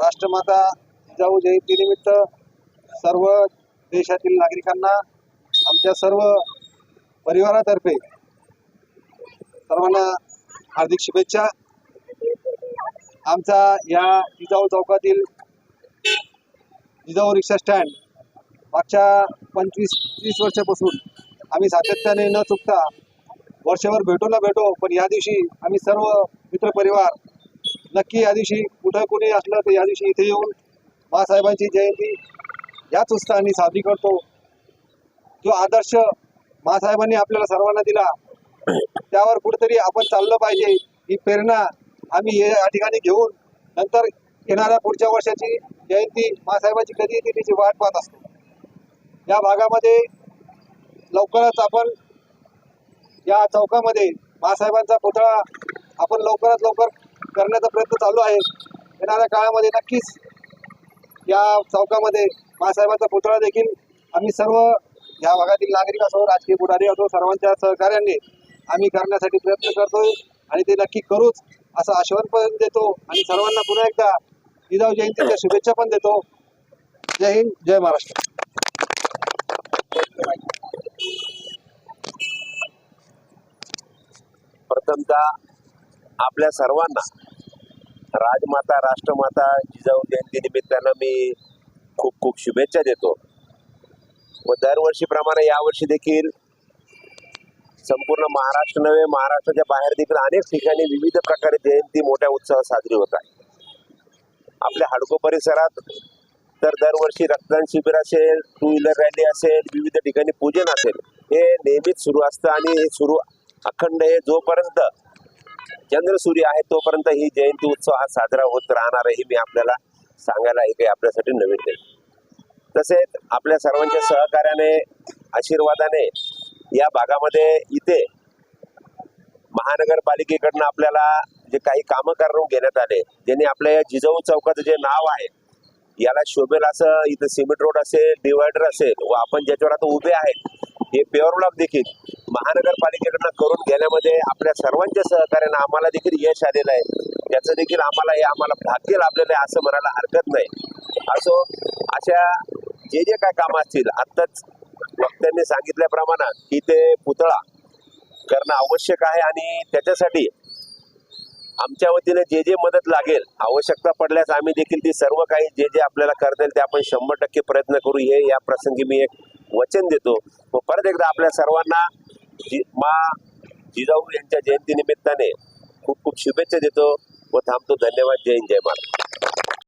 राष्ट्रमाता जिजाऊ जयंतीनिमित्त सर्व देशातील नागरिकांना आमच्या सर्व परिवारातर्फे सर्वांना हार्दिक शुभेच्छा. आमचा या जिजाऊ चौकातील जिजाऊ रिक्षा स्टँड मागच्या पंचवीस तीस वर्षापासून आम्ही सातत्याने न चुकता वर्षभर भेटो ना भेटो पण या दिवशी आम्ही सर्व मित्रपरिवार नक्की या दिवशी कुठं कुणी असलं तर या दिवशी इथे येऊन बाळासाहेबांची जयंती याच उत्साहाने साजरी करतो. जो आदर्श बाळासाहेबांनी आपल्याला सर्वांना दिला त्यावर कुठेतरी आपण चाललं पाहिजे. ही प्रेरणा आम्ही या ठिकाणी घेऊन नंतर येणाऱ्या पुढच्या वर्षाची जयंती बाळासाहेबांची कधी येते त्याची वाट पाहत असतो. या भागामध्ये लवकरच आपण या चौकामध्ये बाळासाहेबांचा पुतळा आपण लवकरात लवकर करण्याचा प्रयत्न चालू आहे. येणाऱ्या काळामध्ये नक्कीच या चौकामध्ये बाळासाहेबांचा पुतळा देखील आम्ही सर्व या भागातील नागरिक असो राजकीय पुढारी असो सर्वांच्या सहकार्याने आम्ही करण्यासाठी प्रयत्न करतोय आणि ते नक्की करूच असं आश्वासन पण देतो आणि सर्वांना पुन्हा एकदा जिजाऊ जयंतीच्या शुभेच्छा पण देतो. जय हिंद जय महाराष्ट्र. प्रथमतः आपल्या सर्वांना राजमाता राष्ट्रमाता जिजाऊ जयंती निमित्तानं मी खूप खूप शुभेच्छा देतो. व दरवर्षीप्रमाणे यावर्षी देखील संपूर्ण महाराष्ट्र नव्हे महाराष्ट्राच्या बाहेर देखील अनेक ठिकाणी विविध प्रकारे जयंती मोठ्या उत्साहात साजरी होत आहे. आपल्या हडको परिसरात तर दरवर्षी रक्तदान शिबिर असेल टू व्हीलर रॅली असेल विविध ठिकाणी पूजन असेल हे नेहमीच सुरू असतं आणि हे सुरू अखंड हे जोपर्यंत चंद्र सूर्य आहे तोपर्यंत ही जयंती उत्सव हा साजरा होत राहणार आहे हे मी आपल्याला सांगायला हे काही आपल्यासाठी नवीन नाही. तसेच आपल्या सर्वांच्या सहकार्याने आशीर्वादाने या भागामध्ये इथे महानगरपालिकेकडनं आपल्याला जे काही कामं करून घेण्यात आले ज्यांनी आपल्या या जिजाऊ चौकाचं जे नाव आहे याला शोभेल असं इथं सिमेंट रोड असेल डिवायडर असेल व आपण ज्याच्यावर आता उभे आहेत हे पेअर ब्लॉक देखील महानगरपालिकेकडनं करून घेण्यामध्ये आपल्या सर्वांच्या सहकार्यानं आम्हाला देखील यश आलेलं आहे. त्याचं देखील आम्हाला हे आम्हाला भाग्य लाभलेलं आहे असं म्हणायला हरकत नाही. असो अशा जे जे काय कामं असतील आत्ताच वक्त्यांनी सांगितल्याप्रमाणे की ते पुतळा करणं आवश्यक आहे आणि त्याच्यासाठी आमच्या वतीने जे जे मदत लागेल आवश्यकता पडल्यास आम्ही देखील ती सर्व काही जे जे आपल्याला करता येईल ते आपण शंभर टक्के प्रयत्न करू. हे या प्रसंगी मी एक वचन देतो. व परत एकदा आपल्या सर्वांना म्हणजे मा जिजाऊ यांच्या जयंती निमित्ताने खूप खूप शुभेच्छा देतो व थांबतो. धन्यवाद. जय हिंद. जय महाराज